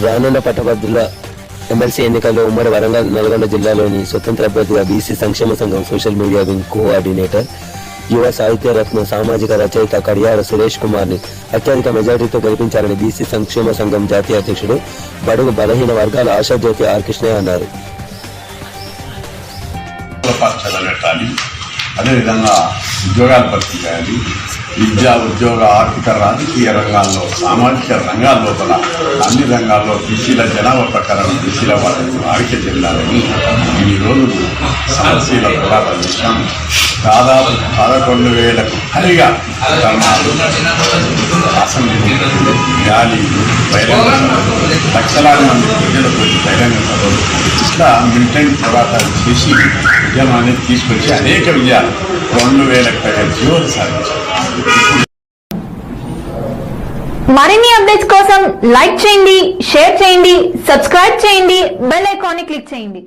రానున్న పట్టభద్రుల ఎమ్మెల్సీ ఎన్నికల్లో ఉమ్మడి వరంగల్ నల్గొండ జిల్లాలోని స్వతంత్ర అభ్యర్థిగా బీసీ సంక్షేమ సంఘం సోషల్ మీడియా వింగ్ కోఆర్డినేటర్ యువ సాహిత్య రత్న సామాజిక రచయిత కడియార సురేష్ కుమార్ని అత్యధిక మెజారిటీతో గెలిపించారని బీసీ సంక్షేమ సంఘం జాతీయ అధ్యక్షుడు బడుగు బలహీన వర్గాల ఆశాజ్యోతి ఆర్ కృష్ణయ్య అన్నారు. అదేవిధంగా ఉద్యోగాలు భర్తీ చేయాలి విద్య ఉద్యోగ ఆర్థిక రాజకీయ రంగాల్లో సామాజిక రంగాల లోపల అన్ని రంగాల్లో బీసీల జనాభా ప్రకారం బీసీల వాళ్ళకి ఆడిక చెందాలని ఈ రోజు సమస్యల పోరాటం చేశాం. దాదాపు పదకొండు వేలకు పైగా ధర్నాలు అసెంబ్లీ ర్యాలీలు బహిరంగ లక్షలాది మంది ప్రజలకు బహిరంగ సభలు ఇట్లా మిలిటెంట్ పోరాటాలు చేసి ఉద్యమాన్ని తీసుకొచ్చి అనేక విజయాలు రెండు వేలకు పైగా జీవోలు సాధించారు. మరిన్ని అప్డేట్స్ కోసం లైక్ చేయండి షేర్ చేయండి సబ్స్క్రైబ్ చేయండి బెల్ ఐకాన్ క్లిక్ చేయండి.